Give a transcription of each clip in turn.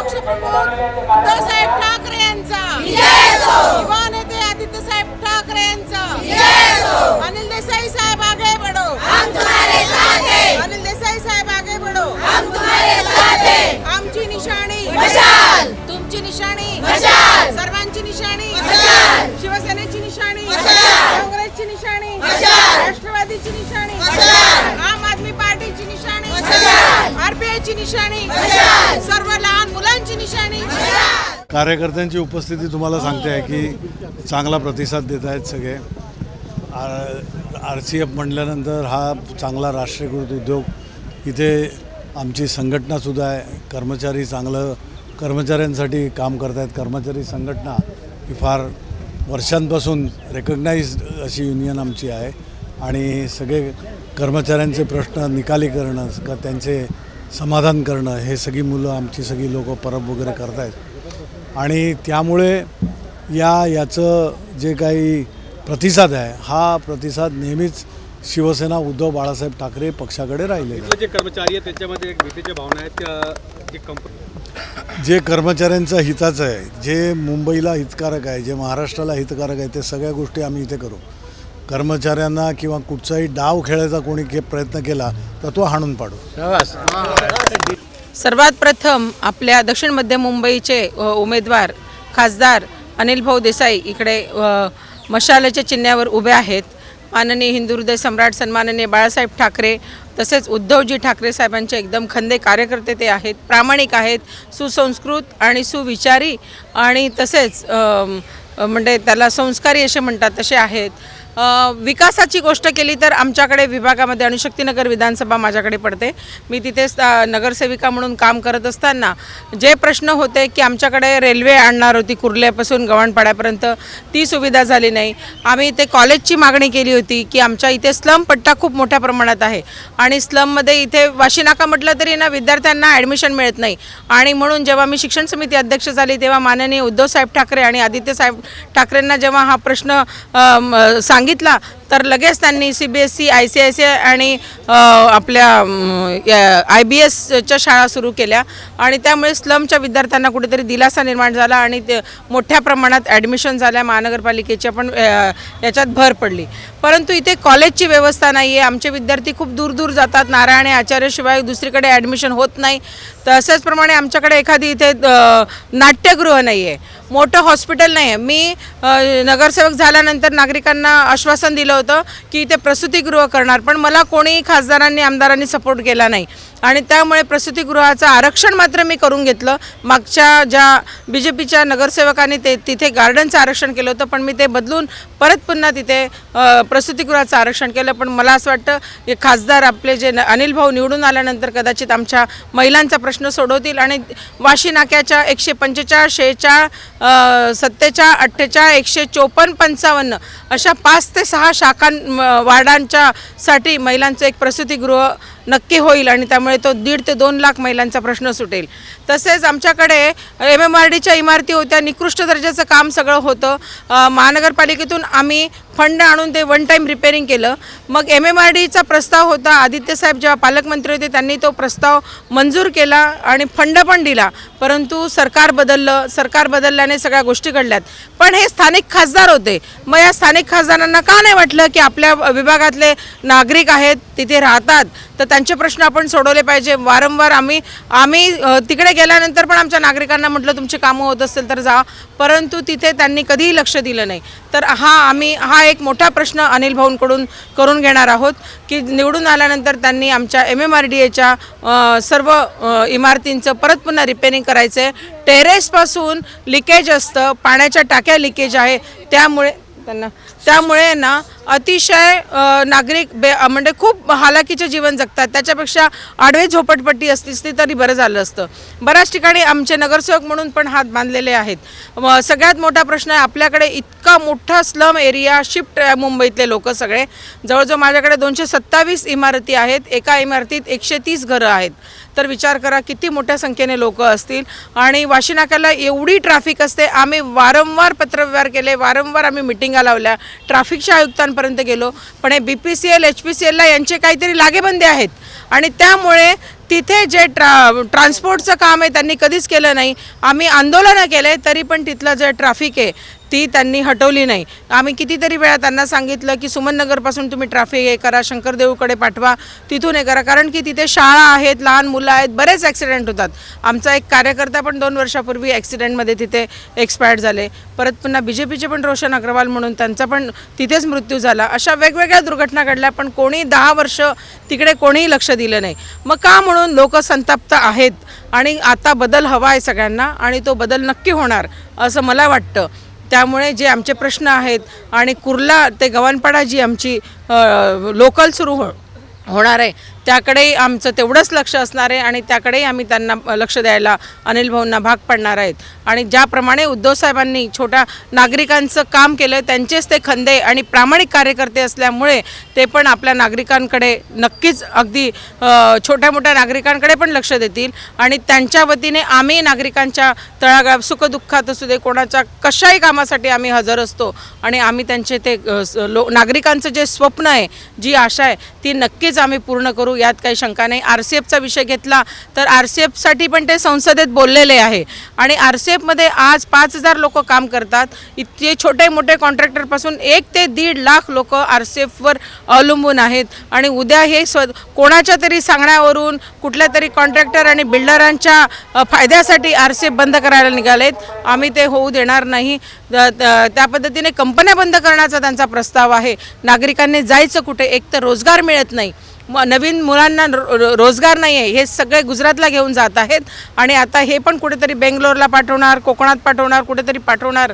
पक्षप्रमुख उद्धवसाहेब ठाकरे यांचा. युवा नेते आदित्य साहेब ठाकरे यांचा. अनिल देसाई साहेब आगे बढ़ो. अनिल देसाई साहेब आगे बढ़ो. आमची निशाणी. तुमची निशाणी. सर्वांची निशाणी. शिवसेनेची निशाणी. काँग्रेसची निशाणी. राष्ट्रवादीची निशाणी. आम आदमी पार्टीची निशाणी. आरपीआयची निशाणी. सर्व कार्यकर्त्यांची उपस्थिती तुम्हाला सांगते आहे की चांगला प्रतिसाद देत आहेत सगळे. आर सी एफ म्हणल्यानंतर हा चांगला राष्ट्रीयकृत उद्योग इथे आमची संघटनासुद्धा आहे. कर्मचारी चांगलं कर्मचाऱ्यांसाठी काम करत आहेत कर्मचारी संघटना ही फार वर्षांपासून रेकग्नाइज अशी युनियन आमची आहे. आणि सगळे कर्मचाऱ्यांचे प्रश्न निकाली करणं का त्यांचे समाधान करणं हे सगळी मुलं आमची सगळी लोकं परब वगैरे करत आहेत आणि त्यामुळे या याचं जे काही प्रतिसाद आहे हा प्रतिसाद नेहमीच शिवसेना उद्धव बाळासाहेब ठाकरे पक्षाकडे. इथले जे कर्मचारी आहेत त्याच्यामध्ये एक भीतीच्या भावना आहेत जे कंपनी जे कर्मचाऱ्यांचं हिताचं आहे जे मुंबईला हितकारक आहे जे महाराष्ट्राला हितकारक आहे ते सगळ्या गोष्टी आम्ही इथे करू कर्मचाऱ्यांना किंवा कुठचाही डाव खेळायचा कोणी के प्रयत्न केला तर तो हाणून पाडू. सर्वात प्रथम आपल्या दक्षिण मध्य मुंबईचे उमेदवार खासदार अनिल भाऊ देसाई इकडे मशालाच्या चिन्हावर उभे आहेत. माननीय हिंदू हृदय सम्राट सन्माननीय बाळासाहेब ठाकरे तसेच उद्धवजी ठाकरे साहेबांचे एकदम खंदे कार्यकर्ते ते आहेत प्रामाणिक आहेत सुसंस्कृत आणि सुविचारी आणि तसेच म्हणजे त्याला संस्कारी असे म्हणतात तसे आहेत. विकासाची गोष्ट केली तर आमच्याकडे विभागामध्ये अणुशक्तीनगर विधानसभा माझ्याकडे पडते. मी तिथे नगरसेविका म्हणून काम करत असताना जे प्रश्न होते की आमच्याकडे रेल्वे आणणार होती कुर्ल्यापासून गव्हाणपाड्यापर्यंत ती सुविधा झाली नाही. आम्ही इथे कॉलेजची मागणी केली होती की आमच्या इथे स्लम पट्टा खूप मोठ्या प्रमाणात आहे आणि स्लममध्ये इथे वाशीनाका म्हटलं तरी ना विद्यार्थ्यांना ॲडमिशन मिळत नाही. आणि म्हणून जेव्हा मी शिक्षण समिती अध्यक्ष झाली तेव्हा माननीय उद्धवसाहेब ठाकरे आणि आदित्यसाहेब ठाकरेंना जेव्हा हा प्रश्न सांग सांगितला तर लगेच त्यांनी C B S C I C I C आणि आपल्या आय बी एसच्या शाळा सुरू केल्या. आणि त्यामुळे स्लमच्या विद्यार्थ्यांना कुठेतरी दिलासा निर्माण झाला आणि ते मोठ्या प्रमाणात ॲडमिशन झाल्या. महानगरपालिकेच्या पण याच्यात भर पडली. परंतु इथे कॉलेजची व्यवस्था नाही आहे आमचे विद्यार्थी खूप दूर दूर जातात. नारायण आचार्यशिवाय दुसरीकडे ॲडमिशन होत नाही. तसेचप्रमाणे आमच्याकडे एखादी इथे नाट्यगृह नाही आहे मोठं हॉस्पिटल नाही आहे मी नगरसेवक झाल्यानंतर नागरिकांना आश्वासन दिलं होतं की ते प्रसूतिगृह करणार. पण मला कोणीही खासदारांनी आमदारांनी सपोर्ट केला नाही. आणि त्यामुळे प्रसूतीगृहाचं आरक्षण मात्र मी करून घेतलं. मागच्या ज्या बी जे पीच्या नगरसेवकांनी ते तिथे गार्डनचं आरक्षण केलं होतं पण मी ते बदलून परत पुन्हा तिथे प्रसूतीगृहाचं आरक्षण केलं. पण मला असं वाटतं की खासदार आपले जे न- अनिल भाऊ निवडून आल्यानंतर कदाचित आमच्या महिलांचा प्रश्न सोडवतील. आणि वाशी नाक्याच्या एकशे पंचेचाळीस शेहेचाळ अ, सत्तेचाळ अठ्ठेचाळ एकशे चोपन्न पंचावन्न अशा पाच ते सहा शाखां वार्डांच्यासाठी वार्डांच्या साठी महिलांचं एक प्रसूतीगृह नक्की होईल. आणि त्यामुळे तो दीड ते दोन लाख महिलांचा प्रश्न सुटेल. तसेच आमच्याकडे एम एम आर डीच्या इमारती होत्या निकृष्ट दर्जाचं काम सगळं होतं. महानगरपालिकेतून आम्ही फंड आणून ते वन टाईम रिपेअरिंग केलं. मग एम एम आर डीचा प्रस्ताव होता आदित्यसाहेब जेव्हा पालकमंत्री होते त्यांनी तो प्रस्ताव मंजूर केला आणि फंड पण दिला. परंतु सरकार बदललं सरकार बदलल्याने सगळ्या गोष्टी घडल्यात. पण हे स्थानिक खासदार होते. मग या स्थानिक खासदारांना का नाही वाटलं की आपल्या विभागातले नागरिक आहेत? तिथे राहतात तर त्यांचे प्रश्न आपण सोडवले पाहिजे. वारंवार आम्ही आम्ही तिकडे गेल्यानंतर पण आमच्या नागरिकांना म्हटलं तुमची कामं होत असतील तर जा. परंतु तिथे त्यांनी कधीही लक्ष दिलं नाही. तर हा आम्ही हा एक मोठा प्रश्न अनिल भाऊंकडून करून घेणार आहोत की निवडून आल्यानंतर त्यांनी आमच्या एम एम आर डी एच्या सर्व इमारतींचं परत पुन्हा रिपेअरिंग करायचं आहे टेरेसपासून लिकेज असतं पाण्याच्या टाक्या लिकेज आहे त्यामुळे त्यांना त्यामुळे ना अतिशय नागरिक बे म्हणजे खूप हालाकीचे जीवन जगतात. त्याच्यापेक्षा आडवे झोपटपट्टी असती असती तरी बरं झालं असतं. बऱ्याच ठिकाणी आमचे नगरसेवक म्हणून पण हात बांधलेले आहेत. सगळ्यात मोठा प्रश्न आहे आपल्याकडे इतका मोठा स्लम एरिया शिफ्ट मुंबईतले लोक सगळे. जवळजवळ माझ्याकडे दोनशे सत्तावीस इमारती आहेत. एका इमारतीत एकशे तीस घरं आहेत. तर विचार करा किती मोठ्या संख्येने लोक असतील? आणि वाशिनाक्याला एवढी ट्रॅफिक असते आम्ही वारंवार पत्रव्यवहार केले वारंवार आम्ही मिटिंगा लावल्या. ट्रॅफिकच्या आयुक्तांपर्यंत गेलो पण हे B P C L H P C एलला यांचे काहीतरी लागेबंदे आहेत. आणि त्यामुळे तिथे जे ट्रा ट्रान्सपोर्टचं काम आहे त्यांनी कधीच केलं नाही. आम्ही आंदोलनं केले तरी पण तिथलं जे ट्रॅफिक आहे ती त्यांनी हटवली नाही. आम्ही कितीतरी वेळा त्यांना सांगितलं की सुमननगरपासून तुम्ही ट्रॅफिक हे करा शंकरदेऊकडे पाठवा तिथून हे करा. कारण की तिथे शाळा आहेत लहान मुलं आहेत बरेच ॲक्सिडेंट होतात. आमचा एक कार्यकर्ता पण दोन वर्षापूर्वी ॲक्सिडेंटमध्ये तिथे एक्सपायर्ड झाले. परत पुन्हा बी जे पीचे पण रोशन अग्रवाल म्हणून त्यांचा पण तिथेच मृत्यू झाला. अशा वेगवेगळ्या दुर्घटना घडल्या पण कोणी दहा वर्ष तिकडे कोणीही लक्ष दिलं नाही. मग का म्हणून लोक संतप्त आहेत? आणि आता बदल हवा आहे सगळ्यांना आणि तो बदल नक्की होणार असं मला वाटतं. त्यामुळे जे आमचे प्रश्न आहेत आणि कुर्ला ते गव्हाणपाडा जी आमची लोकल सुरू हो होणार आहे त्याकडेही आमचं तेवढंच लक्ष असणार आहे आणि त्याकडेही आम्ही त्यांना लक्ष द्यायला अनिल भाऊंना भाग पडणार आहेत. आणि ज्याप्रमाणे उद्धव साहेबांनी छोट्या नागरिकांचं काम केलं त्यांचेच ते खंदे आणि प्रामाणिक कार्यकर्ते असल्यामुळे ते पण आपल्या नागरिकांकडे नक्कीच अगदी छोट्या मोठ्या नागरिकांकडे पण लक्ष देतील. आणि त्यांच्या वतीने आम्ही नागरिकांच्या तळागाळ सुखदुःखात असू दे कोणाच्या कशाही कामासाठी आम्ही हजर असतो आणि आम्ही त्यांचे ते लो नागरिकांचं जे स्वप्न आहे जी आशा आहे ती नक्कीच आम्ही पूर्ण करू. यात काही शंका नाही. आर सी एफचा विषय घेतला तर आर सी एफसाठी पण ते संसदेत बोललेले आहे. आणि आर सी एफमध्ये आज पाच हजार लोक काम करतात. इतके छोटे मोठे कॉन्ट्रॅक्टरपासून एक ते दीड लाख लोक आर सी एफवर अवलंबून आहेत. आणि उद्या हे स्व कोणाच्या तरी सांगण्यावरून कुठल्या तरी कॉन्ट्रॅक्टर आणि बिल्डरांच्या फायद्यासाठी आर सी एफ बंद करायला निघालेत आम्ही ते होऊ देणार नाही. त्या पद्धतीने कंपन्या बंद करण्याचा त्यांचा प्रस्ताव आहे. नागरिकांनी जायचं कुठे? एक तर रोजगार मिळत नाही. म- नवीन मुलांना रो- रोजगार नाही आहे हे सगळे गुजरातला घेऊन जात आहेत. आणि आता हे पण कुठेतरी बेंगलोरला पाठवणार कोकणात पाठवणार कुठेतरी पाठवणार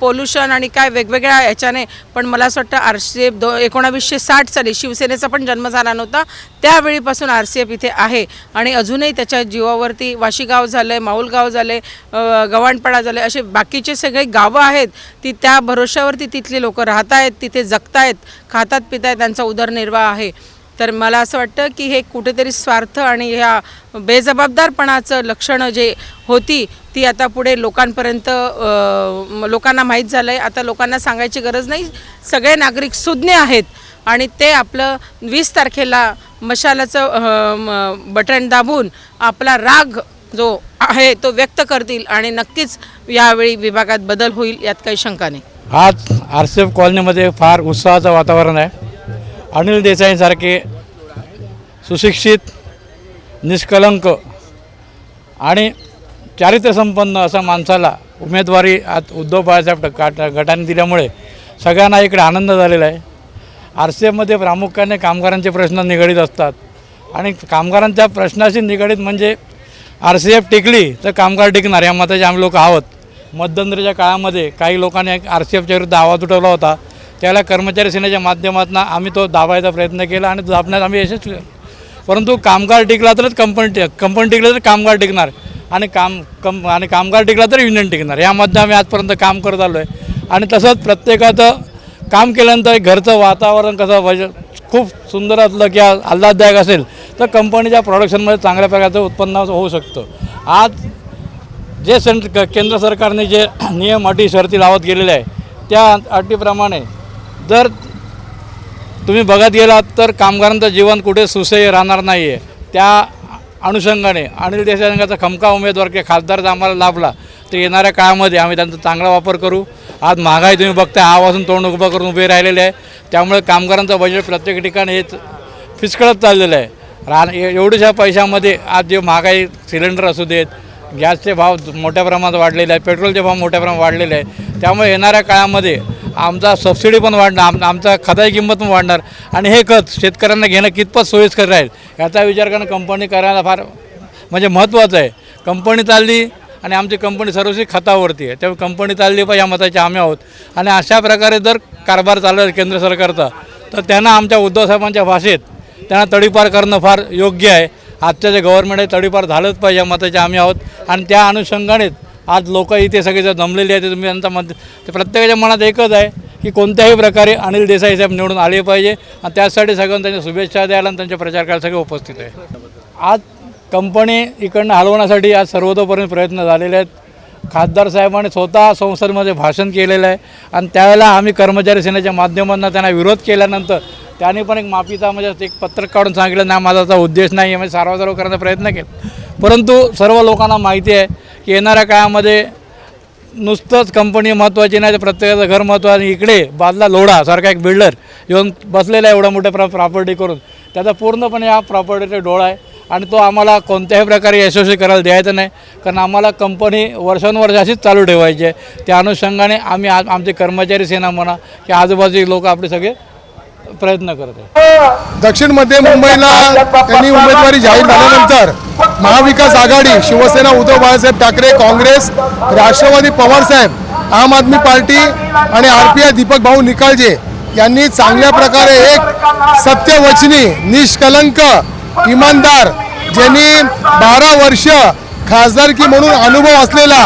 पोल्युशन आणि काय वेगवेगळ्या याच्याने. पण मला असं वाटतं आर सी एफ दो एकोणावीसशे साठ साली शिवसेनेचा पण जन्म झाला नव्हता. त्यावेळीपासून आर सी एफ इथे आहे. आणि अजूनही त्याच्या जीवावरती वाशीगाव झालं आहे माऊलगाव झाले गवाणपाडा गव्हाणपाडा असे बाकीचे सगळे गावं आहेत. ती त्या भरोश्यावरती तिथली लोकं राहत आहेत तिथे जगत आहेत खातात पितायत त्यांचा उदरनिर्वाह आहे. तर मला असं वाटतं की हे कुठेतरी स्वार्थ आणि ह्या बेजबाबदारपणाचं लक्षणं जे होती ती आता पुढे लोकांपर्यंत लोकांना माहीत झालं आहे आता लोकांना सांगायची गरज नाही. सगळे नागरिक सुज्ञ आहेत आणि ते आपलं वीस तारखेला मशालाचं म- बटन दाबून आपला राग जो आहे तो व्यक्त करतील आणि नक्कीच यावेळी विभागात बदल होईल यात काही शंका नाही. आज आर सी एफ कॉलनीमध्ये फार उत्साहाचं वातावरण आहे. अनिल देसाईंसारखे सुशिक्षित निष्कलंक आणि चारित्र्यसंपन्न असा माणसाला उमेदवारी आत उद्धव बाळासाहेब गट गटाने दिल्यामुळे सगळ्यांना इकडे आनंद झालेला आहे. आर सी एफमध्ये प्रामुख्याने कामगारांचे प्रश्न निगडीत असतात आणि कामगारांच्या प्रश्नाशी निगडीत म्हणजे आर सी एफ टिकली तर कामगार टिकणार या मताचे आम्ही लोक आहोत. मध्यंतरीच्या काळामध्ये काही लोकांनी आर सी एफच्या विरुद्ध आवाज उठवला होता. त्याला कर्मचारी सेनेच्या माध्यमातून आम्ही तो दाबायचा प्रयत्न केला आणि दाबण्यात आम्ही यशस्वी परंतु कामगार टिकला तरच कंपनी कंपनी टिकलं तर कामगार टिकणार. आणि काम कम आणि कामगार टिकला तर युनियन टिकणार. यामध्ये आम्ही आजपर्यंत काम करत आलो आहे आणि तसंच प्रत्येकाचं काम केल्यानंतर घरचं वातावरण कसं वज खूप सुंदर असलं किंवा आल्हाददायक असेल तर कंपनीच्या प्रोडक्शनमध्ये चांगल्या प्रकारचं उत्पन्न होऊ शकतं. आज जे सेंट क- केंद्र सरकारने जे नियम अटी शर्ती लावत गेलेले आहे त्या अटीप्रमाणे जर तुम्ही बघत गेलात तर कामगारांचं जीवन कुठे सुसह्य राहणार नाही आहे त्या अनुषंगाने अनिल देशमुखांचा खमका उमेदवार किंवा खासदार जर आम्हाला लाभला तर येणाऱ्या काळामध्ये आम्ही त्यांचा चांगला वापर करू. आज महागाई तुम्ही बघताय आवाजून तोंड उभं करून उभे राहिलेले आहे. त्यामुळे कामगारांचं बजेट प्रत्येक ठिकाणी हेच फिसकळत चाललेलं आहे. रा एवढ्याशा पैशामध्ये आज जे महागाई सिलेंडर असू देत गॅसचे भाव मोठ्या प्रमाणात वाढलेले आहेत पेट्रोलचे भाव मोठ्या प्रमाणात वाढलेले आहेत. त्यामुळे येणाऱ्या काळामध्ये आमचा सबसिडी पण वाढणार आम आमचा खताची किंमत पण वाढणार. आणि हे खत शेतकऱ्यांना घेणं कितपत सोयीस्कर राहील याचा विचार करणं कंपनी करायला फार म्हणजे महत्त्वाचं आहे. कंपनी चालली आणि आमची कंपनी सर्वशी खतावरती आहे. त्यामुळे कंपनी चालली पाहिजे या मताचे आम्ही आहोत. आणि अशा प्रकारे जर कारभार चालला केंद्र सरकारचा तर त्यांना आमच्या उद्धवसाहेबांच्या भाषेत त्यांना तडीपार करणं फार योग्य आहे. आजच्या जे गव्हर्नमेंट आहे तडीपार झालंच पाहिजे या मताचे आम्ही आहोत. आणि त्या अनुषंगानेच आज लोक इथे सगळेजण जमलेले आहेत तुम्ही त्यांचा मत ते प्रत्येकाच्या मनात एकच आहे की कोणत्याही प्रकारे अनिल देसाई साहेब निवडून आले पाहिजे. आणि त्यासाठी सगळ्यांना त्यांच्या शुभेच्छा द्यायला आणि त्यांच्या प्रचार करायला सगळे उपस्थित आहे. आज कंपनी इकडनं हलवण्यासाठी आज सर्वतोपर्यंत प्रयत्न झालेले आहेत. खासदार साहेबांनी स्वतः संसदेमध्ये भाषण केलेलं आहे. आणि त्यावेळेला आम्ही कर्मचारी सेनेच्या माध्यमांना त्यांना विरोध केल्यानंतर त्याने पण एक माफीचा म्हणजे एक पत्रक काढून सांगितलं ना माझा उद्देश नाही आहे. म्हणजे सार्वजनिक करण्याचा प्रयत्न केला. परंतु सर्व लोकांना माहिती आहे की येणाऱ्या काळामध्ये नुसतंच कंपनी महत्त्वाची नाही तर प्रत्येकाचं घर महत्त्वाचं आणि इकडे बादला लोढा सारखा एक बिल्डर येऊन बसलेला आहे एवढा मोठ्या प्र प्रॉपर्टी करून. त्याचा पूर्णपणे हा प्रॉपर्टीचा डोळा आहे आणि तो आम्हाला कोणत्याही प्रकारे यशस्वी करायला द्यायचा नाही. कारण आम्हाला कंपनी वर्षानुवर्ष अशीच चालू ठेवायची आहे. त्या अनुषंगाने आम्ही आज आमचे कर्मचारी सेना म्हणा की आजूबाजूचे लोक आपले सगळे प्रयत्न करत. आहे दक्षिण मध्य मुंबईला त्यांनी उमेदवारी जाहीर झाल्यानंतर महाविकास आघाडी शिवसेना उद्धव बाळासाहेब ठाकरे काँग्रेस राष्ट्रवादी पवारसाहेब आम आदमी पार्टी आणि आर पी आय दीपक भाऊ निकाळजे यांनी चांगल्या प्रकारे एक सत्यवचनी निष्कलंक इमानदार ज्यांनी बारा वर्ष खासदारकी म्हणून अनुभव असलेला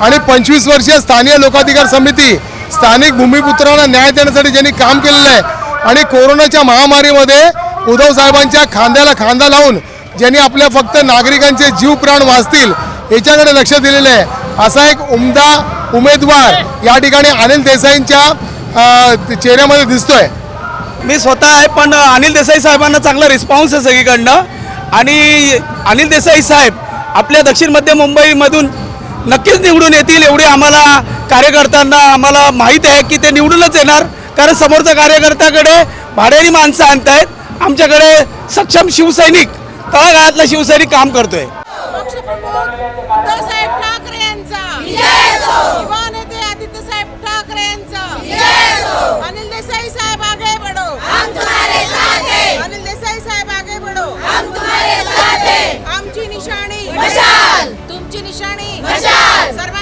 आणि पंचवीस वर्षीय स्थानीय लोकाधिकार समिती स्थानिक भूमिपुत्रांना न्याय देण्यासाठी ज्यांनी काम केलेलं आहे आणि कोरोनाच्या महामारीमध्ये उद्धव साहेबांच्या खांद्याला खांदा लावून ज्यांनी आपल्या फक्त नागरिकांचे जीव प्राण वाचतील याच्याकडे लक्ष दिलेलं आहे. असा एक उमदा उमेदवार या ठिकाणी अनिल देसाईंच्या चेहऱ्यामध्ये दिसतोय. मी स्वतः आहे पण अनिल देसाई साहेबांना चांगला रिस्पॉन्स आहे सगळीकडनं. आणि अनिल देसाई साहेब आपल्या दक्षिण मध्य मुंबईमधून नक्कीच निवडून येतील एवढी आम्हाला कार्यकर्त्यांना आम्हाला माहीत आहे की ते निवडूनच येणार. कारण समोरच्या कार्यकर्त्याकडे भाड्यानी माणसं आणतायत. आमच्याकडे सक्षम शिवसैनिक तळागाळातला शिवसैनिक काम करतोय. उद्धवसाहेब ठाकरे यांचा. युवा नेते आदित्यसाहेब ठाकरे यांचा. अनिल देसाई साहेब आगे बढ़ो. अनिल देसाई साहेब आगे बढ़ो. आमची निशाणी. तुमची निशाणी. सर्वांची